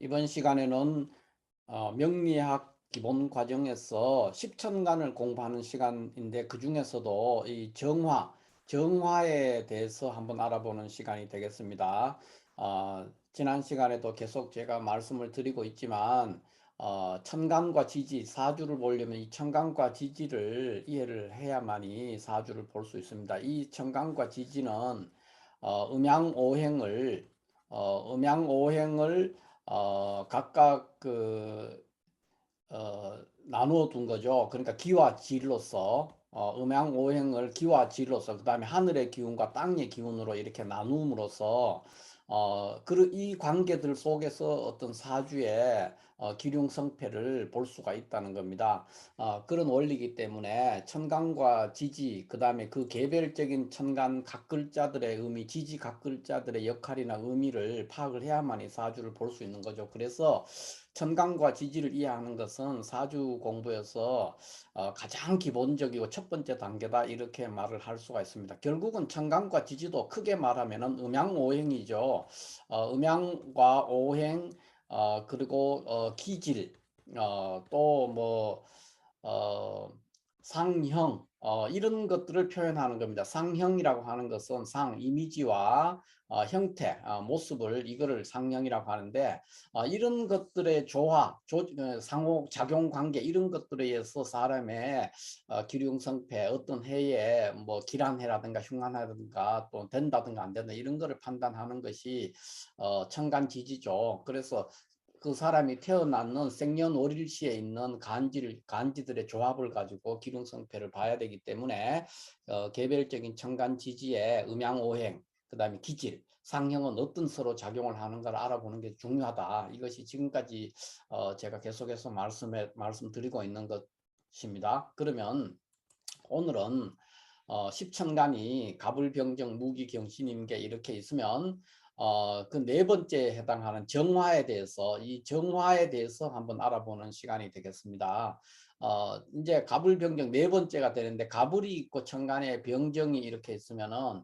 이번 시간에는 어, 명리학 기본 과정에서 십천간을 공부하는 시간인데 그 중에서도 이 정화, 정화에 대해서 한번 알아보는 시간이 되겠습니다. 어, 지난 시간에도 계속 제가 말씀을 드리고 있지만 어, 천간과 지지, 사주를 보려면 이 천간과 지지를 이해를 해야만이 사주를 볼 수 있습니다. 이 천간과 지지는 어, 음양오행을 어, 음양오행을 어, 각각 그 어, 나누어 둔 거죠. 그러니까 기와 질로서 어, 음양 오행을 기와 질로서 그 다음에 하늘의 기운과 땅의 기운으로 이렇게 나눔으로써 어, 그, 이 관계들 속에서 어떤 사주의 어, 기륭성패를 볼 수가 있다는 겁니다. 어, 그런 원리이기 때문에 천간과 지지, 그 다음에 그 개별적인 천간 각 글자들의 의미, 지지 각 글자들의 역할이나 의미를 파악을 해야만이 사주를 볼 수 있는 거죠. 그래서 천간과 지지를 이해하는 것은 사주 공부에서 어, 가장 기본적이고 첫 번째 단계다 이렇게 말을 할 수가 있습니다. 결국은 천간과 지지도 크게 말하면 음양오행이죠. 어, 음양과 오행 어, 그리고 어, 기질. 어, 또뭐 어, 상형 어, 이런 것들을 표현하는 겁니다. 상형이라고 하는 것은 상 이미지와 어, 형태 어, 모습을 이거를 상형이라고 하는데 어, 이런 것들의 조화 조, 어, 상호 작용 관계 이런 것들에 의해서 사람의 어, 기륭성패 어떤 해에 뭐 기란해라든가 흉한해라든가 또 된다든가 안 된다 이런 거를 판단하는 것이 어, 천간지지죠. 그래서 그 사람이 태어났는 생년월일시에 있는 간지를 간지들의 조합을 가지고 기름성패를 봐야 되기 때문에 어, 개별적인 천간 지지의 음양오행 그 다음에 기질 상형은 어떤 서로 작용을 하는가를 알아보는 게 중요하다. 이것이 지금까지 어, 제가 계속해서 말씀에 말씀드리고 있는 것입니다. 그러면 오늘은 어, 십천간이 가불병정 무기경신임계 이렇게 있으면 어, 그 네 번째에 해당하는 정화에 대해서 이 정화에 대해서 한번 알아보는 시간이 되겠습니다. 어, 이제 가불 병정 네 번째가 되는데 가불이 있고 천간에 병정이 이렇게 있으면은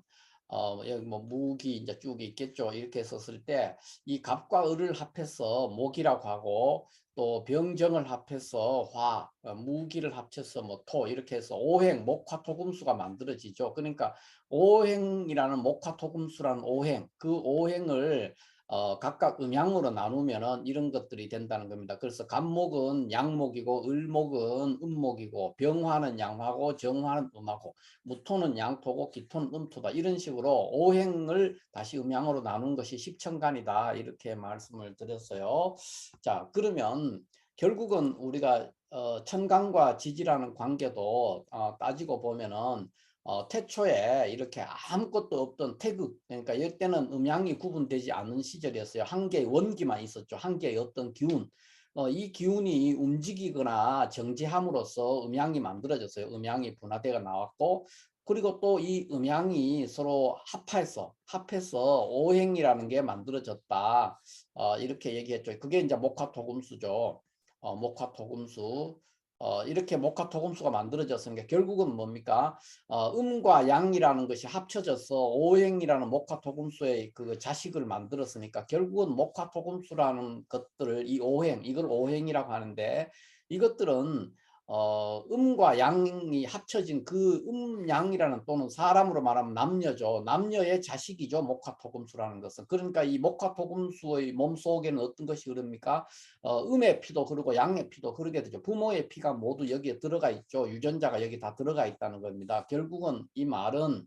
어, 여기 뭐 무기 이제 쭉 있겠죠. 이렇게 썼을 때 이 갑과 을을 합해서 목이라고 하고 또 병정을 합해서 화, 어, 무기를 합쳐서 뭐 토 이렇게 해서 오행, 목화토금수가 만들어지죠. 그러니까 오행이라는 목화토금수라는 오행, 그 오행을 어, 각각 음양으로 나누면은 이런 것들이 된다는 겁니다. 그래서 간목은 양목이고 을목은 음목이고 병화는 양화고 정화는 음하고 무토는 양토고 기토는 음토다 이런 식으로 오행을 다시 음양으로 나눈 것이 십천간이다 이렇게 말씀을 드렸어요. 자 그러면 결국은 우리가 어, 천간과 지지라는 관계도 어, 따지고 보면은 어, 태초에 이렇게 아무것도 없던 태극 그러니까 이때는 음양이 구분되지 않은 시절이었어요. 한 개의 원기만 있었죠. 한 개의 어떤 기운 어, 이 기운이 움직이거나 정지함으로써 음양이 만들어졌어요. 음양이 분화대가 나왔고 그리고 또 이 음양이 서로 합해서 합해서 오행이라는 게 만들어졌다. 어, 이렇게 얘기했죠. 그게 이제 목화토금수죠. 어, 목화토금수. 어, 이렇게 목화 토금수가 만들어졌으니까 결국은 뭡니까? 어, 음과 양이라는 것이 합쳐져서 오행이라는 목화 토금수의 그 자식을 만들었으니까 결국은 목화 토금수라는 것들을 이 오행, 이걸 오행이라고 하는데 이것들은 어, 음과 양이 합쳐진 그 음양이라는 또는 사람으로 말하면 남녀죠. 남녀의 자식이죠. 목화토금수라는 것은. 그러니까 이 목화토금수의 몸속에는 어떤 것이 흐릅니까? 어, 음의 피도 흐르고 양의 피도 흐르게 되죠. 부모의 피가 모두 여기에 들어가 있죠. 유전자가 여기 다 들어가 있다는 겁니다. 결국은 이 말은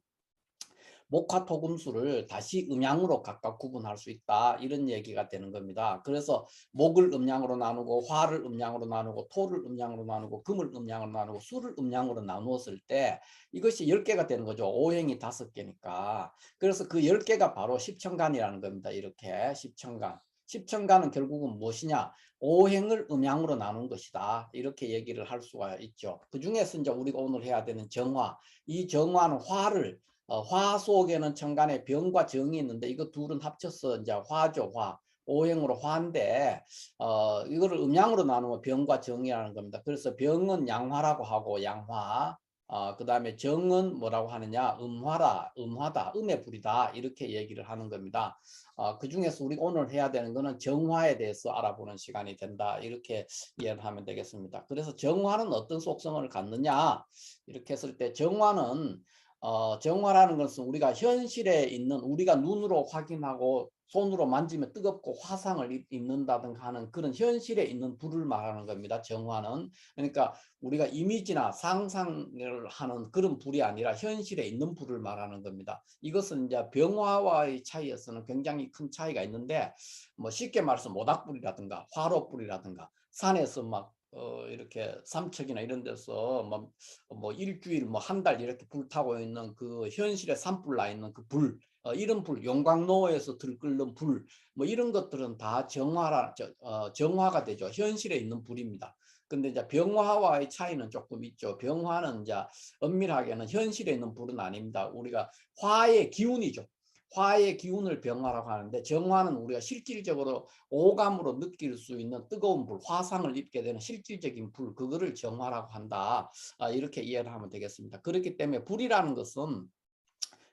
목화토금수를 다시 음양으로 각각 구분할 수 있다 이런 얘기가 되는 겁니다. 그래서 목을 음양으로 나누고 화를 음양으로 나누고 토를 음양으로 나누고 금을 음양으로 나누고 수를 음양으로 나누었을 때 이것이 10개가 되는 거죠. 오행이 5개니까. 그래서 그 10개가 바로 십천간이라는 겁니다. 이렇게 십천간. 십천간은 결국은 무엇이냐? 오행을 음양으로 나눈 것이다. 이렇게 얘기를 할 수가 있죠. 그 중에서 이제 우리가 오늘 해야 되는 정화. 이 정화는 화를 어, 화 속에는 천간에 병과 정이 있는데 이거 둘은 합쳐서 이제 화죠 화 오행으로 화인데 어 이거를 음양으로 나누면 병과 정이라는 겁니다. 그래서 병은 양화라고 하고 양화 어, 그 다음에 정은 뭐라고 하느냐 음화라 음화다 음의 불이다 이렇게 얘기를 하는 겁니다. 어, 그 중에서 우리 오늘 해야 되는 거는 정화에 대해서 알아보는 시간이 된다. 이렇게 이해를 하면 되겠습니다. 그래서 정화는 어떤 속성을 갖느냐? 이렇게 했을 때 정화는 어, 정화라는 것은 우리가 현실에 있는 우리가 눈으로 확인하고 손으로 만지면 뜨겁고 화상을 입- 입는다든가 하는 그런 현실에 있는 불을 말하는 겁니다. 정화는. 그러니까 우리가 이미지나 상상을 하는 그런 불이 아니라 현실에 있는 불을 말하는 겁니다. 이것은 이제 병화와의 차이에서는 굉장히 큰 차이가 있는데 뭐 쉽게 말해서 모닥불이라든가 화로불이라든가 산에서 막 어, 이렇게 삼척이나 이런 데서 뭐, 뭐 일주일 뭐 한 달 이렇게 불 타고 있는 그 현실에 산불 나 있는 그 불, 어, 이런 불, 용광로에서 들끓는 불, 뭐 이런 것들은 다 정화라, 저, 어, 정화가 되죠. 현실에 있는 불입니다. 근데 이제 병화와의 차이는 조금 있죠. 병화는 이제 엄밀하게는 현실에 있는 불은 아닙니다. 우리가 화의 기운이죠. 화의 기운을 병화라고 하는데 정화는 우리가 실질적으로 오감으로 느낄 수 있는 뜨거운 불, 화상을 입게 되는 실질적인 불, 그거를 정화라고 한다. 아, 이렇게 이해를 하면 되겠습니다. 그렇기 때문에 불이라는 것은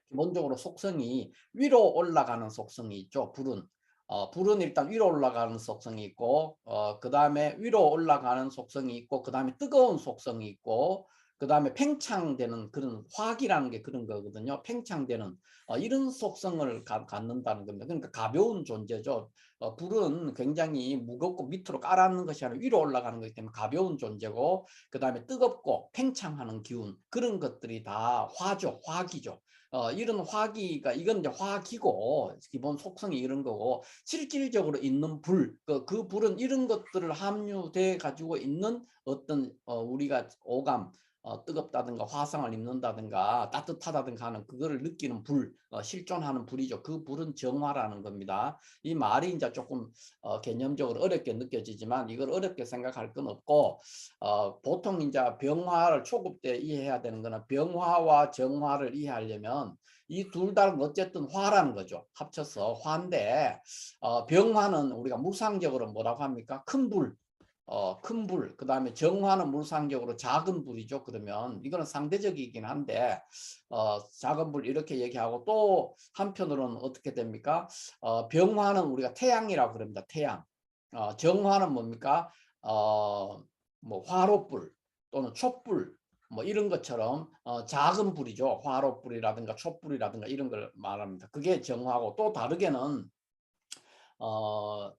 기본적으로 속성이 위로 올라가는 속성이 있죠. 불은 어, 불은 일단 위로 올라가는 속성이 있고 어, 그 다음에 위로 올라가는 속성이 있고 그 다음에 뜨거운 속성이 있고 그 다음에 팽창되는 그런 화기라는 게 그런 거거든요. 팽창되는 어, 이런 속성을 가, 갖는다는 겁니다. 그러니까 가벼운 존재죠. 어, 불은 굉장히 무겁고 밑으로 깔아앉는 것이 아니라 위로 올라가는 것이기 때문에 가벼운 존재고 그 다음에 뜨겁고 팽창하는 기운 그런 것들이 다 화죠. 화기죠. 어, 이런 화기가 이건 이제 화기고 기본 속성이 이런 거고 실질적으로 있는 불, 그, 그 불은 이런 것들을 함유돼 가지고 있는 어떤 어, 우리가 오감, 어, 뜨겁다든가 화상을 입는다든가 따뜻하다든가 하는 그거를 느끼는 불, 어, 실존하는 불이죠. 그 불은 정화라는 겁니다. 이 말이 이제 조금 어, 개념적으로 어렵게 느껴지지만 이걸 어렵게 생각할 건 없고 어, 보통 이제 병화를 초급 때 이해해야 되는 거는 병화와 정화를 이해하려면 이 둘 다는 어쨌든 화라는 거죠. 합쳐서 화인데 어, 병화는 우리가 물상적으로 뭐라고 합니까? 큰 불, 어, 큰 불, 그 다음에 정화는 물상적으로 작은 불이죠. 그러면 이거는 상대적이긴 한데 어, 작은 불 이렇게 얘기하고 또 한편으로는 어떻게 됩니까? 어, 병화는 우리가 태양이라고 그럽니다. 태양. 어, 정화는 뭡니까? 어, 뭐 화로불 또는 촛불 뭐 이런 것처럼 어, 작은 불이죠. 화로불이라든가 촛불이라든가 이런 걸 말합니다. 그게 정화고 또 다르게는 어,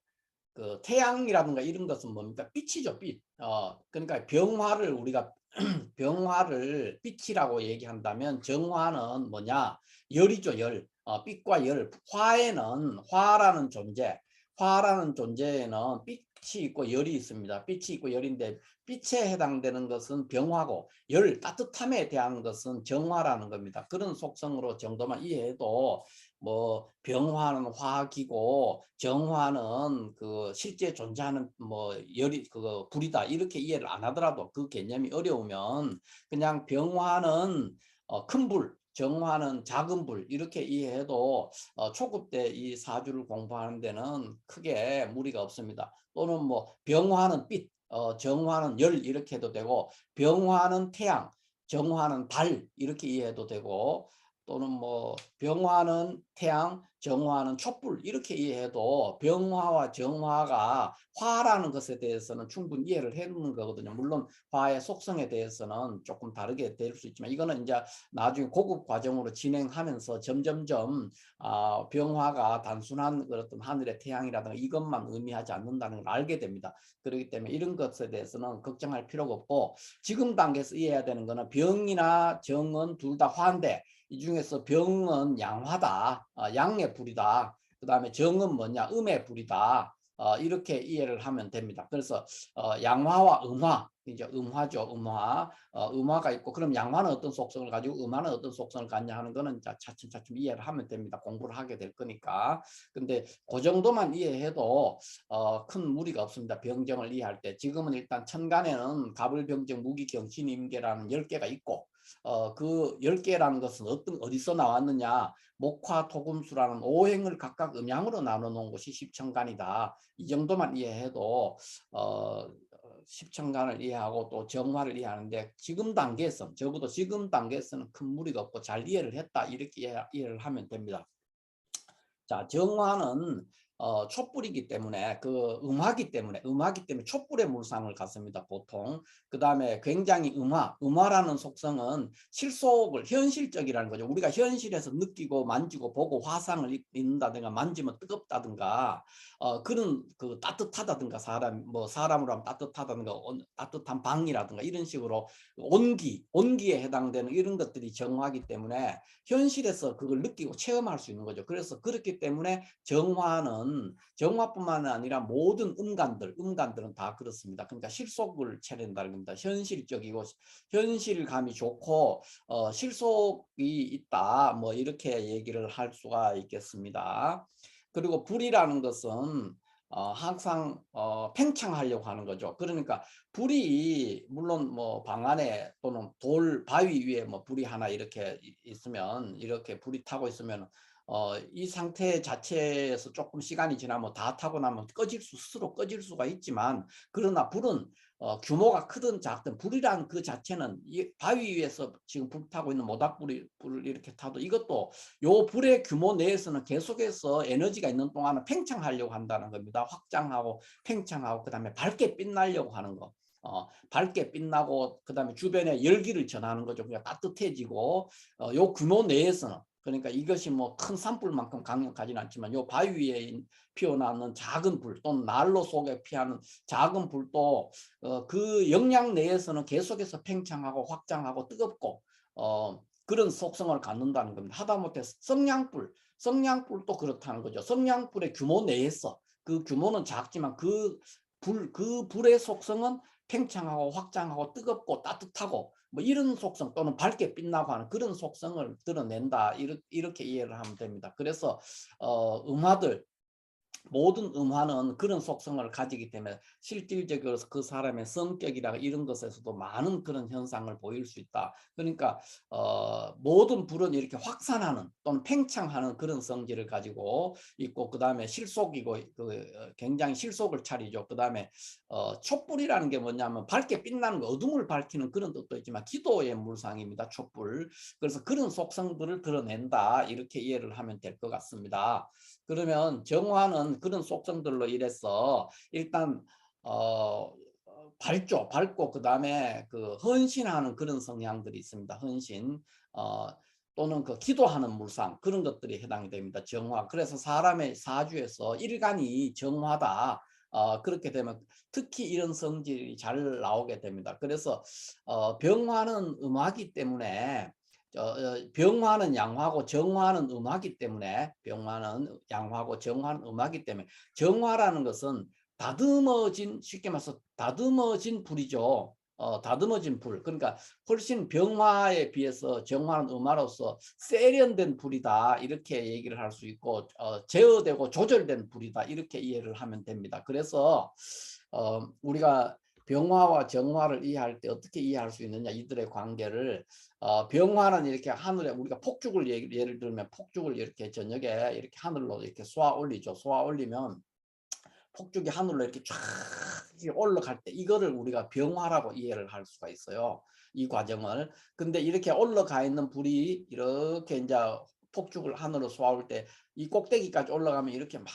그 태양이라든가 이런 것은 뭡니까? 빛이죠, 빛. 어, 그러니까 병화를 우리가 병화를 빛이라고 얘기한다면 정화는 뭐냐? 열이죠, 열. 어, 빛과 열. 화에는 화라는 존재, 화라는 존재에는 빛이 있고 열이 있습니다. 빛이 있고 열인데 빛에 해당되는 것은 병화고 열, 따뜻함에 대한 것은 정화라는 겁니다. 그런 속성으로 정도만 이해해도 뭐 병화는 화기고 정화는 그 실제 존재하는 뭐 열이 그거 불이다 이렇게 이해를 안 하더라도 그 개념이 어려우면 그냥 병화는 어, 큰 불, 정화는 작은 불 이렇게 이해해도 어, 초급 때 이 사주를 공부하는 데는 크게 무리가 없습니다. 또는 뭐 병화는 빛, 어, 정화는 열 이렇게 해도 되고 병화는 태양, 정화는 달 이렇게 이해해도 되고 또는 뭐 병화는 태양, 정화는 촛불 이렇게 이해해도 병화와 정화가 화라는 것에 대해서는 충분히 이해를 해놓는 거거든요. 물론 화의 속성에 대해서는 조금 다르게 될 수 있지만 이거는 이제 나중에 고급 과정으로 진행하면서 점점점 아, 병화가 단순한 어떤 하늘의 태양이라든가 이것만 의미하지 않는다는 걸 알게 됩니다. 그렇기 때문에 이런 것에 대해서는 걱정할 필요가 없고 지금 단계에서 이해해야 되는 거는 병이나 정은 둘 다 화인데 이 중에서 병은 양화다. 어, 양의 불이다. 그 다음에 정은 뭐냐? 음의 불이다. 어, 이렇게 이해를 하면 됩니다. 그래서 어, 양화와 음화, 이제 음화죠. 음화. 어, 음화가 있고 그럼 양화는 어떤 속성을 가지고 음화는 어떤 속성을 갖냐 하는 거는 자, 차츰차츰 이해를 하면 됩니다. 공부를 하게 될 거니까. 근데 그 정도만 이해해도 어, 큰 무리가 없습니다. 병정을 이해할 때. 지금은 일단 천간에는 갑을병정, 무기경, 진임계라는 10개가 있고 어, 그 10개라는 것은 어떤, 어디서 나왔느냐. 목화, 토금수라는 오행을 각각 음양으로 나눠 놓은 것이 십천간이다. 이 정도만 이해해도 어, 십천간을 이해하고 또 정화를 이해하는데 지금 단계에서 적어도 지금 단계에서는 큰 무리가 없고 잘 이해를 했다 이렇게 이해, 이해를 하면 됩니다. 자, 정화는 어, 촛불이기 때문에 그 음화기 때문에 음화기 때문에 촛불의 물상을 갖습니다 보통. 그 다음에 굉장히 음화 음화라는 속성은 실속을 현실적이라는 거죠. 우리가 현실에서 느끼고 만지고 보고 화상을 입- 입는다든가 만지면 뜨겁다든가 어, 그런 그 따뜻하다든가 사람 뭐 사람으로 하면 따뜻하다든가 온- 따뜻한 방이라든가 이런 식으로 온기 온기에 해당되는 이런 것들이 정화기 때문에 현실에서 그걸 느끼고 체험할 수 있는 거죠. 그래서 그렇기 때문에 정화는 정화뿐만 아니라 모든 음간들, 음간들은 다 그렇습니다. 그러니까 실속을 차린다는 겁니다. 현실적이고 현실감이 좋고 어, 실속이 있다. 뭐 이렇게 얘기를 할 수가 있겠습니다. 그리고 불이라는 것은 어, 항상 어, 팽창하려고 하는 거죠. 그러니까 불이 물론 뭐 방 안에 또는 돌 바위 위에 뭐 불이 하나 이렇게 이- 있으면 이렇게 불이 타고 있으면 어, 이 상태 자체에서 조금 시간이 지나면 다 타고 나면 꺼질 수 스스로 꺼질 수가 있지만 그러나 불은 어, 규모가 크든 작든 불이란 그 자체는 이 바위 위에서 지금 불 타고 있는 모닥불이 불을 이렇게 타도 이것도 요 불의 규모 내에서는 계속해서 에너지가 있는 동안은 팽창하려고 한다는 겁니다. 확장하고 팽창하고 그다음에 밝게 빛나려고 하는 거. 어, 밝게 빛나고 그다음에 주변에 열기를 전하는 거죠. 그러니까 따뜻해지고 어, 요 규모 내에서는 그러니까 이것이 뭐 큰 산불만큼 강력하지는 않지만 요 바위 위에 피어나는 작은 불 또는 난로 속에 피하는 작은 불도 어, 그 영향 내에서는 계속해서 팽창하고 확장하고 뜨겁고 어, 그런 속성을 갖는다는 겁니다. 하다못해 성냥불, 성냥불도 그렇다는 거죠. 성냥불의 규모 내에서 그 규모는 작지만 그 불, 그 불의 속성은 팽창하고 확장하고 뜨겁고 따뜻하고 뭐 이런 속성 또는 밝게 빛나고 하는 그런 속성을 드러낸다 이렇게, 이해를 하면 됩니다. 그래서 어, 음화들 모든 음화는 그런 속성을 가지기 때문에 실질적으로 그 사람의 성격이라 이런 것에서도 많은 그런 현상을 보일 수 있다. 그러니까 어, 모든 불은 이렇게 확산하는 또는 팽창하는 그런 성질을 가지고 있고 그 다음에 실속이고 그 어, 굉장히 실속을 차리죠. 그 다음에 어, 촛불이라는 게 뭐냐면 밝게 빛나는 거, 어둠을 밝히는 그런 뜻도 있지만 기도의 물상입니다. 촛불. 그래서 그런 속성들을 드러낸다 이렇게 이해를 하면 될 것 같습니다. 그러면 정화는 그런 속성들로 인해서 일단 어 밝죠. 밝고 그 다음에 그 헌신하는 그런 성향들이 있습니다. 헌신 어 또는 그 기도하는 물상 그런 것들이 해당이 됩니다. 정화. 그래서 사람의 사주에서 일간이 정화다. 어, 그렇게 되면 특히 이런 성질이 잘 나오게 됩니다. 그래서 어, 병화는 음화기 때문에 어, 병화는 양화고 정화는 음화기 때문에 병화는 양화고 정화는 음화기 때문에 정화라는 것은 다듬어진 쉽게 말해서 다듬어진 불이죠. 어, 다듬어진 불. 그러니까 훨씬 병화에 비해서 정화는 음화로서 세련된 불이다. 이렇게 얘기를 할 수 있고 어, 제어되고 조절된 불이다. 이렇게 이해를 하면 됩니다. 그래서 어, 우리가 병화와 정화를 이해할 때 어떻게 이해할 수 있느냐 이들의 관계를. 어, 병화는 이렇게 하늘에 우리가 폭죽을 예를, 예를 들면 폭죽을 이렇게 저녁에 이렇게 하늘로 이렇게 쏘아 올리죠. 쏘아 올리면 폭죽이 하늘로 이렇게 쫙 올라갈 때 이거를 우리가 병화라고 이해를 할 수가 있어요 이 과정을. 근데 이렇게 올라가 있는 불이 이렇게 이제 폭죽을 하늘로 쏘아올 때 이 꼭대기까지 올라가면 이렇게 막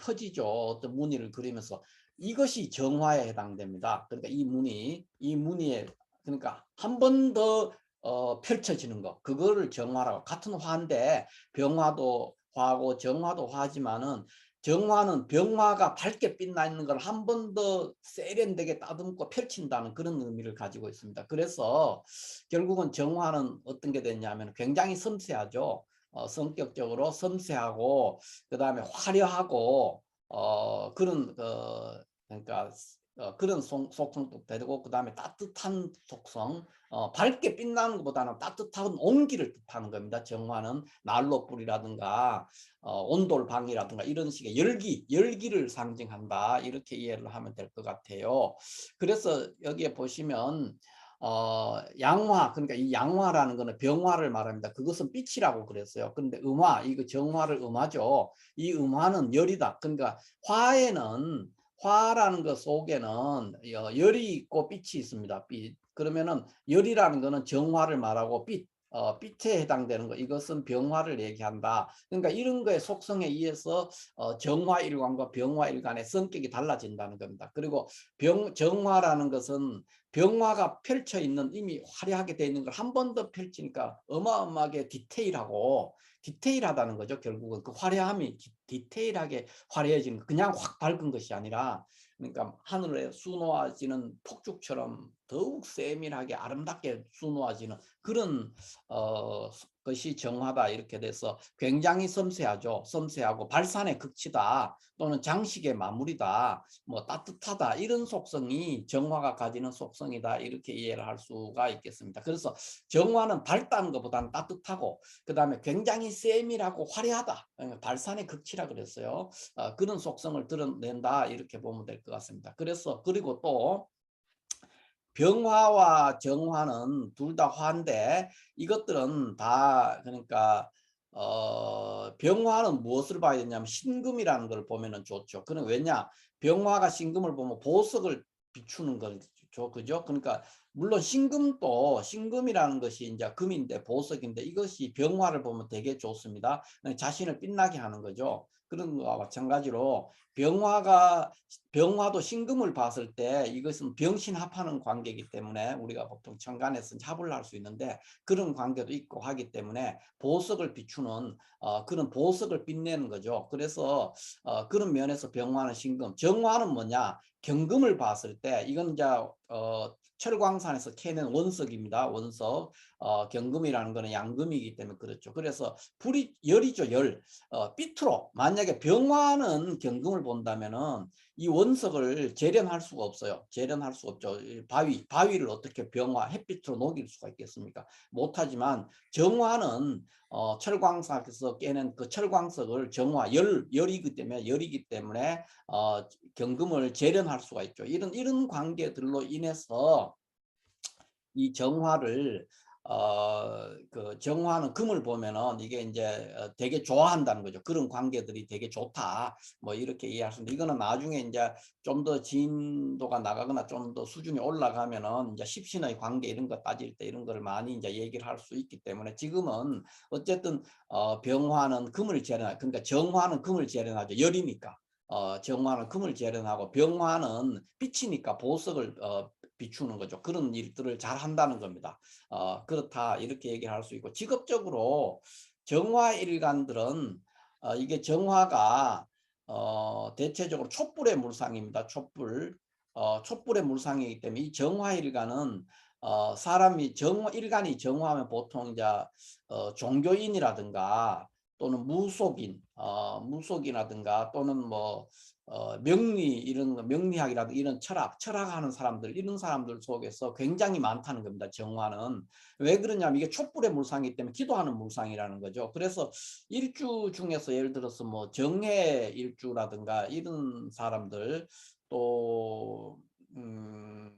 퍼지죠. 어떤 무늬를 그리면서 이것이 정화에 해당됩니다. 그러니까 이 무늬, 이 무늬에 그러니까 한 번더 어, 펼쳐지는 거, 그거를 정화라고 같은 화인데 병화도 화고 정화도 화지만은 정화는 병화가 밝게 빛나 있는 걸 한 번 더 세련되게 따듬고 펼친다는 그런 의미를 가지고 있습니다. 그래서 결국은 정화는 어떤 게 됐냐면 굉장히 섬세하죠. 어, 성격적으로 섬세하고 그 다음에 화려하고 어, 그런 어, 그러니까 어, 그런 속, 속성도 되고 그 다음에 따뜻한 속성 어, 밝게 빛나는 것보다는 따뜻한 온기를 뜻하는 겁니다. 정화는 난로불이라든가 어, 온돌방이라든가 이런 식의 열기, 열기를 상징한다 이렇게 이해를 하면 될 것 같아요. 그래서 여기에 보시면 어, 양화 그러니까 이 양화라는 거는 병화를 말합니다. 그것은 빛이라고 그랬어요. 그런데 음화 이거 정화를 음화죠. 이 음화는 열이다. 그러니까 화에는 화라는 것 속에는 열이 있고 빛이 있습니다. 빛. 그러면은 열이라는 거는 정화를 말하고 빛 어, 빛에 해당되는 거 이것은 병화를 얘기한다. 그러니까 이런 거의 속성에 의해서 어, 정화일관과 병화일관의 성격이 달라진다는 겁니다. 그리고 병 정화라는 것은 병화가 펼쳐 있는 이미 화려하게 되어 있는 걸 한 번 더 펼치니까 어마어마하게 디테일하고 디테일하다는 거죠. 결국은 그 화려함이 디, 디테일하게 화려해지는 거. 그냥 확 밝은 것이 아니라 그러니까 하늘에 수놓아지는 폭죽처럼 더욱 세밀하게 아름답게 수놓아지는 그런 어, 것이 정화다 이렇게 돼서 굉장히 섬세하죠. 섬세하고 발산의 극치다 또는 장식의 마무리다 뭐 따뜻하다 이런 속성이 정화가 가지는 속성이다 이렇게 이해를 할 수가 있겠습니다. 그래서 정화는 밝다는 것보다는 따뜻하고 그 다음에 굉장히 세밀하고 화려하다 그러니까 발산의 극치라 그랬어요. 어, 그런 속성을 드러낸다 이렇게 보면 될 것 같습니다. 그래서 그리고 또 병화와 정화는 둘 다 화인데 이것들은 다 그러니까 어 병화는 무엇을 봐야 되냐면 신금이라는 걸 보면은 좋죠. 그는 왜냐 병화가 신금을 보면 보석을 비추는 거죠. 그죠? 그러니까 물론 신금도 신금이라는 것이 이제 금인데 보석인데 이것이 병화를 보면 되게 좋습니다. 자신을 빛나게 하는 거죠. 그런 거와 마찬가지로 병화가 병화도 신금을 봤을 때 이것은 병신합하는 관계이기 때문에 우리가 보통 천간에서 합을 할 수 있는데 그런 관계도 있고 하기 때문에 보석을 비추는 어, 그런 보석을 빛내는 거죠. 그래서 어, 그런 면에서 병화는 신금, 정화는 뭐냐? 경금을 봤을 때 이건 이제 어, 철광산에서 캐낸 원석입니다. 원석. 어, 경금이라는 거는 양금이기 때문에 그렇죠. 그래서 불이 열이죠, 열. 어, 삐트로 만약에 병화는 경금을 본다면은 이 원석을 재련할 수가 없어요. 재련할 수 없죠. 바위, 바위를 어떻게 병화, 햇빛으로 녹일 수가 있겠습니까? 못하지만 정화는 어, 철광석에서 깨는 그 철광석을 정화, 열, 열이기 때문에 열이기 때문에 어, 경금을 재련할 수가 있죠. 이런 이런 관계들로 인해서 이 정화를 어, 그 정화는 금을 보면은 이게 이제 어, 되게 좋아한다는 거죠. 그런 관계들이 되게 좋다. 뭐 이렇게 이해할 수 있는데 이거는 나중에 이제 좀 더 진도가 나가거나 좀 더 수준이 올라가면은 이제 십신의 관계 이런 거 따질 때 이런 거를 많이 이제 얘기를 할 수 있기 때문에 지금은 어쨌든 어, 병화는 금을 재련하 그러니까 정화는 금을 재련하죠. 열이니까. 어, 정화는 금을 재련하고 병화는 빛이니까 보석을 어, 비추는 거죠. 그런 일들을 잘 한다는 겁니다. 어, 그렇다 이렇게 얘기를 할수 있고 직업적으로 정화 일간들은 어, 이게 정화가 어, 대체적으로 촛불의 물상입니다. 촛불. 어, 촛불의 물상이기 때문에 이 정화 일간은 어, 사람이 정 일간이 정화하면 보통 이제 어, 종교인이라든가 또는 무속인, 어, 무속이라든가 또는 뭐 어, 명리 이런 거, 명리학이라든가 이런 철학, 철학하는 사람들 이런 사람들 속에서 굉장히 많다는 겁니다. 정화는 왜 그러냐면 이게 촛불의 물상이기 때문에 기도하는 물상이라는 거죠. 그래서 일주 중에서 예를 들어서 뭐 정해 일주라든가 이런 사람들 또 음,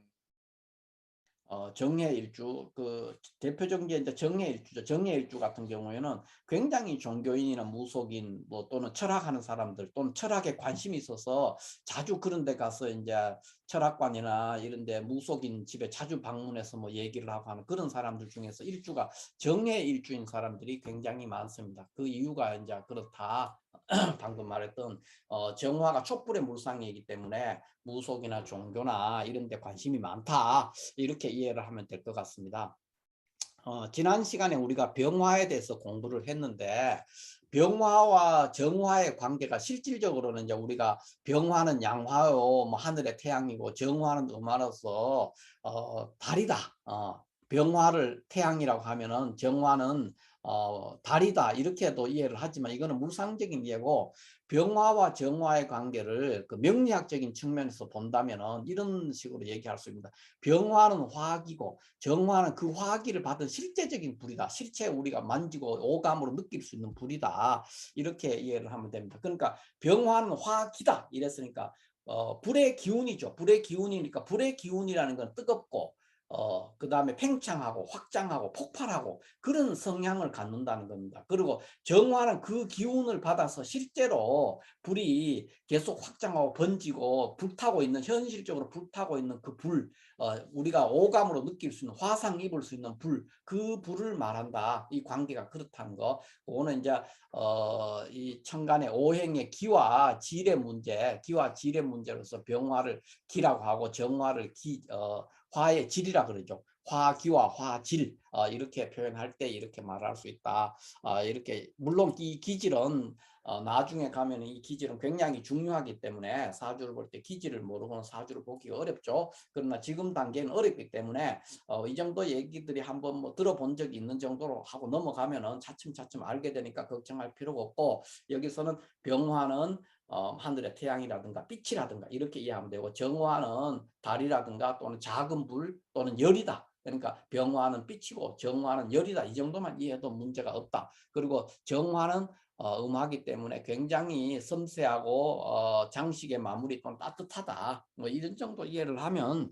어, 정해일주 그 대표적인 게 이제 정해일주죠. 정해일주 같은 경우에는 굉장히 종교인이나 무속인 뭐 또는 철학하는 사람들 또는 철학에 관심이 있어서 자주 그런 데 가서 이제 철학관이나 이런 데 무속인 집에 자주 방문해서 뭐 얘기를 하고 하는 그런 사람들 중에서 일주가 정해일주인 사람들이 굉장히 많습니다. 그 이유가 이제 그렇다. 방금 말했던 어, 정화가 촛불의 물상이기 때문에 무속이나 종교나 이런 데 관심이 많다 이렇게 이해를 하면 될 것 같습니다. 어, 지난 시간에 우리가 병화에 대해서 공부를 했는데 병화와 정화의 관계가 실질적으로는 이제 우리가 병화는 양화요 뭐 하늘의 태양이고 정화는 음화로서 어, 달이다. 어, 병화를 태양이라고 하면은 정화는 어, 달이다 이렇게도 이해를 하지만 이거는 물상적인 이해고 병화와 정화의 관계를 그 명리학적인 측면에서 본다면은 이런 식으로 얘기할 수 있습니다. 병화는 화기고 정화는 그 화기를 받은 실제적인 불이다. 실체 우리가 만지고 오감으로 느낄 수 있는 불이다. 이렇게 이해를 하면 됩니다. 그러니까 병화는 화기다 이랬으니까 어, 불의 기운이죠. 불의 기운이니까 불의 기운이라는 건 뜨겁고 어, 그 다음에 팽창하고 확장하고 폭발하고 그런 성향을 갖는다는 겁니다. 그리고 정화는 그 기운을 받아서 실제로 불이 계속 확장하고 번지고 불타고 있는 현실적으로 불타고 있는 그 불, 어, 우리가 오감으로 느낄 수 있는 화상 입을 수 있는 불, 그 불을 말한다. 이 관계가 그렇다는 거. 그거는 이제 어, 이 천간의 오행의 기와 질의 문제, 기와 질의 문제로서 병화를 기라고 하고 정화를 기, 어, 화의 질이라 그러죠. 화기와 화질 어, 이렇게 표현할 때 이렇게 말할 수 있다. 어, 이렇게 물론 이 기질은 어, 나중에 가면 이 기질은 굉장히 중요하기 때문에 사주를 볼 때 기질을 모르고는 사주를 보기가 어렵죠. 그러나 지금 단계는 어렵기 때문에 어, 이 정도 얘기들이 한번 뭐 들어본 적이 있는 정도로 하고 넘어가면은 차츰차츰 알게 되니까 걱정할 필요가 없고 여기서는 병화는 어, 하늘의 태양이라든가 빛이라든가 이렇게 이해하면 되고 정화는 달이라든가 또는 작은 불 또는 열이다. 그러니까 병화는 빛이고 정화는 열이다. 이 정도만 이해해도 문제가 없다. 그리고 정화는 어, 음하기 때문에 굉장히 섬세하고 어, 장식의 마무리 또는 따뜻하다. 뭐 이런 정도 이해를 하면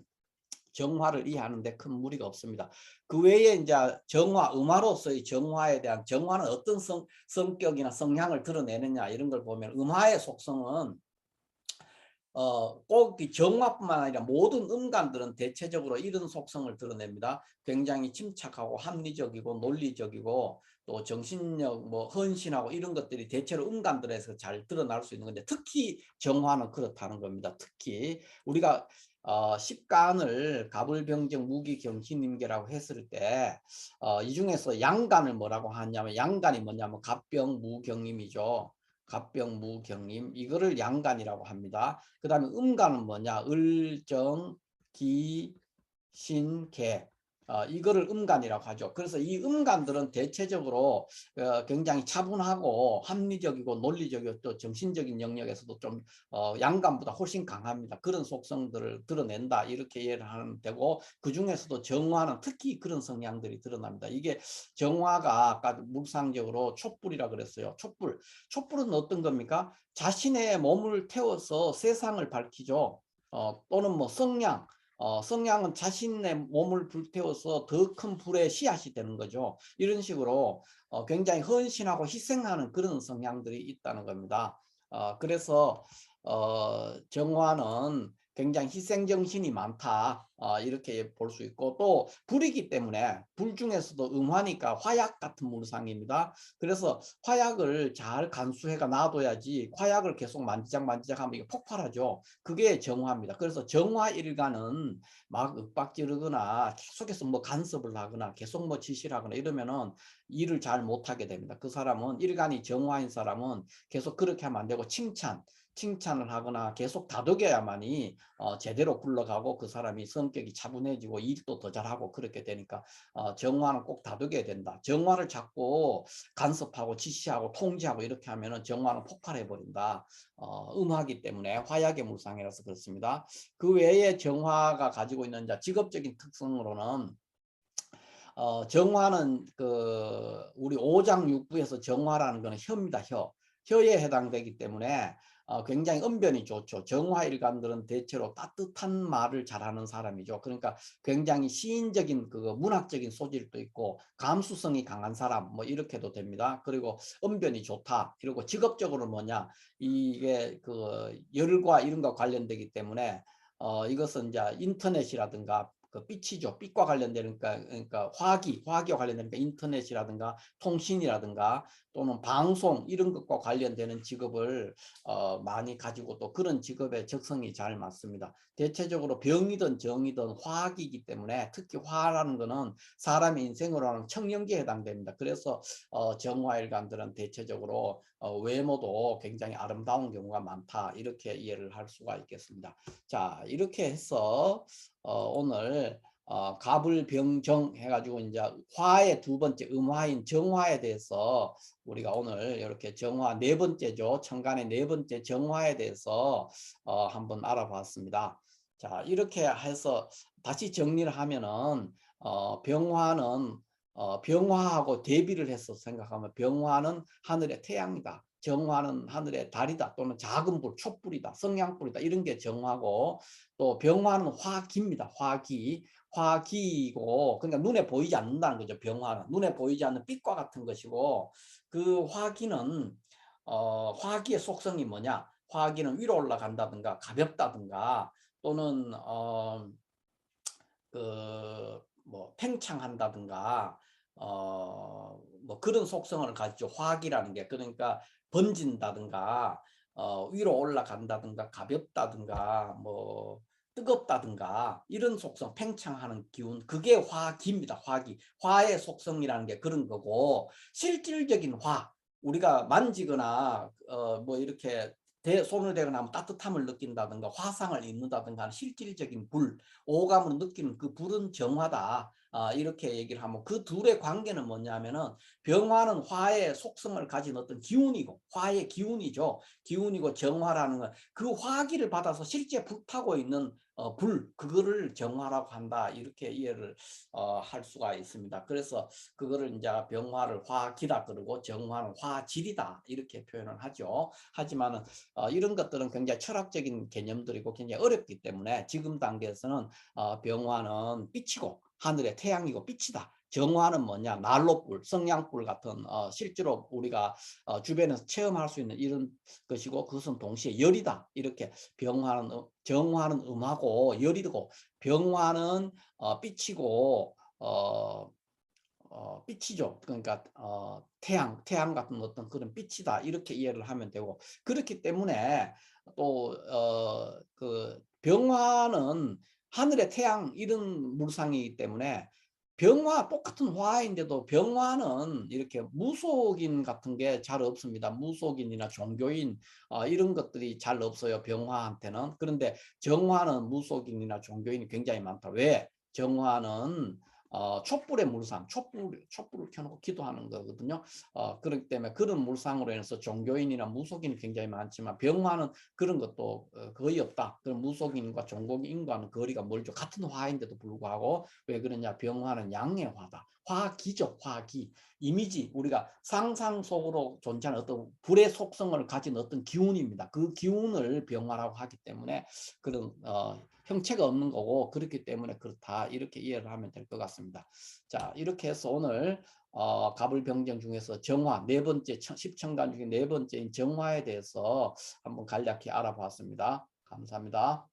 정화를 이해하는데 큰 무리가 없습니다. 그 외에 이제 정화, 음화로서의 정화에 대한 정화는 어떤 성, 성격이나 성향을 드러내느냐 이런 걸 보면 음화의 속성은 어, 꼭 정화뿐만 아니라 모든 음간들은 대체적으로 이런 속성을 드러냅니다. 굉장히 침착하고 합리적이고 논리적이고 또 정신력, 뭐 헌신하고 이런 것들이 대체로 음간들에서 잘 드러날 수 있는 건데 특히 정화는 그렇다는 겁니다. 특히 우리가 어, 십간을 가불병정 무기경신임계라고 했을 때, 어, 이 중에서 양간을 뭐라고 하냐면, 양간이 뭐냐면 갑병 무경임이죠. 갑병 무경임. 이거를 양간이라고 합니다. 그 다음에 음간은 뭐냐? 을정, 기, 신, 개. 어, 이거를 음간이라고 하죠. 그래서 이 음간들은 대체적으로 어, 굉장히 차분하고 합리적이고 논리적이고 또 정신적인 영역에서도 좀 어, 양간보다 훨씬 강합니다. 그런 속성들을 드러낸다 이렇게 이해를 하면 되고 그 중에서도 정화는 특히 그런 성향들이 드러납니다. 이게 정화가 아까 물상적으로 촛불이라 그랬어요. 촛불. 촛불은 어떤 겁니까? 자신의 몸을 태워서 세상을 밝히죠. 어, 또는 뭐 성냥 어, 성냥은 자신의 몸을 불태워서 더 큰 불의 씨앗이 되는 거죠. 이런 식으로 어, 굉장히 헌신하고 희생하는 그런 성향들이 있다는 겁니다. 어, 그래서 어, 정화는 굉장히 희생정신이 많다 어, 이렇게 볼 수 있고 또 불이기 때문에 불 중에서도 음화니까 화약 같은 물상입니다. 그래서 화약을 잘 간수해가 놔둬야지 화약을 계속 만지작 만지작 하면 이게 폭발하죠. 그게 정화입니다. 그래서 정화 일가는 막 윽박지르거나 계속해서 뭐 간섭을 하거나 계속 뭐 지시를 하거나 이러면은 일을 잘 못하게 됩니다. 그 사람은 일간이 정화인 사람은 계속 그렇게 하면 안 되고 칭찬 칭찬을 하거나 계속 다독여야만이 어, 제대로 굴러가고 그 사람이 성격이 차분해지고 일도 더 잘하고 그렇게 되니까 어, 정화는 꼭 다독여야 된다. 정화를 자꾸 간섭하고 지시하고 통제하고 이렇게 하면은 정화는 폭발해 버린다. 어, 음하기 때문에 화약의 물상이라서 그렇습니다. 그 외에 정화가 가지고 있는 자 직업적인 특성으로는 어, 정화는 그 우리 오장육부에서 정화라는 거는 혀입니다. 혀. 혀에 해당되기 때문에 어, 굉장히 언변이 좋죠. 정화일관들은 대체로 따뜻한 말을 잘하는 사람이죠. 그러니까 굉장히 시인적인 그 문학적인 소질도 있고 감수성이 강한 사람 뭐 이렇게도 됩니다. 그리고 언변이 좋다. 그리고 직업적으로 뭐냐 이게 그 열과 이런 거 관련되기 때문에 어, 이것은 이제 인터넷이라든가 그 빛이죠. 빛과 관련되는 그러니까, 그러니까 화기, 화기와 관련되니까 인터넷이라든가 통신이라든가 또는 방송 이런 것과 관련되는 직업을 어, 많이 가지고 또 그런 직업의 적성이 잘 맞습니다. 대체적으로 병이든 정이든 화학이기 때문에 특히 화라는 것은 사람의 인생으로는 청년기에 해당됩니다. 그래서 어, 정화일관들은 대체적으로 어, 외모도 굉장히 아름다운 경우가 많다 이렇게 이해를 할 수가 있겠습니다. 자 이렇게 해서 어, 오늘 어, 가불병정 해가지고 이제 화의 두 번째 음화인 정화에 대해서 우리가 오늘 이렇게 정화 네 번째죠. 천간의 네 번째 정화에 대해서 어, 한번 알아봤습니다. 자 이렇게 해서 다시 정리를 하면은 어, 병화는 어, 병화하고 대비를 해서 생각하면 병화는 하늘의 태양이다. 정화는 하늘의 달이다 또는 작은 불, 촛불이다, 성냥불이다 이런 게 정화고 또 병화는 화기입니다. 화기. 화기이고 그러니까 눈에 보이지 않는다는 거죠. 병화는 눈에 보이지 않는 빛과 같은 것이고 그 화기는 어, 화기의 속성이 뭐냐? 화기는 위로 올라간다든가 가볍다든가 또는 어, 그뭐 팽창한다든가 어, 뭐 그런 속성을 가지죠. 화기라는 게 그러니까 번진다든가 어, 위로 올라간다든가 가볍다든가 뭐 뜨겁다든가 이런 속성 팽창하는 기운 그게 화기입니다. 화기 화의 속성이라는 게 그런 거고 실질적인 화 우리가 만지거나 어, 뭐 이렇게 대, 손을 대거나 하면 따뜻함을 느낀다든가 화상을 입는다든가 하는 실질적인 불 오감으로 느끼는 그 불은 정화다 아, 이렇게 얘기를 하면 그 둘의 관계는 뭐냐면은 병화는 화의 속성을 가진 어떤 기운이고 화의 기운이죠. 기운이고 정화라는 건 그 화기를 받아서 실제 불타고 있는 어, 불 그거를 정화라고 한다 이렇게 이해를 어, 할 수가 있습니다. 그래서 그거를 이제 병화를 화기다 그러고 정화는 화질이다 이렇게 표현을 하죠. 하지만은 어, 이런 것들은 굉장히 철학적인 개념들이고 굉장히 어렵기 때문에 지금 단계에서는 어, 병화는 빛이고 하늘의 태양이고 빛이다. 정화는 뭐냐 난로불, 성냥불 같은 어, 실제로 우리가 어, 주변에서 체험할 수 있는 이런 것이고 그것은 동시에 열이다 이렇게 병화는 어, 정화는 음하고 열이고 병화는 어, 빛이고 어, 어, 빛이죠. 그러니까 어, 태양, 태양 같은 어떤 그런 빛이다 이렇게 이해를 하면 되고 그렇기 때문에 또그 병화는 하늘의 태양 이런 물상이기 때문에 병화 똑같은 화인데도 병화는 이렇게 무속인 같은 게 잘 없습니다. 무속인이나 종교인 어, 이런 것들이 잘 없어요. 병화한테는. 그런데 정화는 무속인이나 종교인이 굉장히 많다. 왜? 정화는 어, 촛불의 물상, 촛불, 촛불을 켜놓고 기도하는 거거든요. 어, 그렇기 때문에 그런 물상으로 인해서 종교인이나 무속인이 굉장히 많지만 병화는 그런 것도 어, 거의 없다. 그런 무속인과 종교인과는 거리가 멀죠. 같은 화인데도 불구하고 왜 그러냐? 병화는 양의 화다. 화기죠, 화기. 이미지, 우리가 상상 속으로 존재하는 어떤 불의 속성을 가진 어떤 기운입니다. 그 기운을 병화라고 하기 때문에 그런 어, 형체가 없는 거고 그렇기 때문에 그렇다 이렇게 이해를 하면 될 것 같습니다. 자 이렇게 해서 오늘 어, 가불병정 중에서 정화 네 번째 십천간 중에 네 번째인 정화에 대해서 한번 간략히 알아봤습니다. 감사합니다.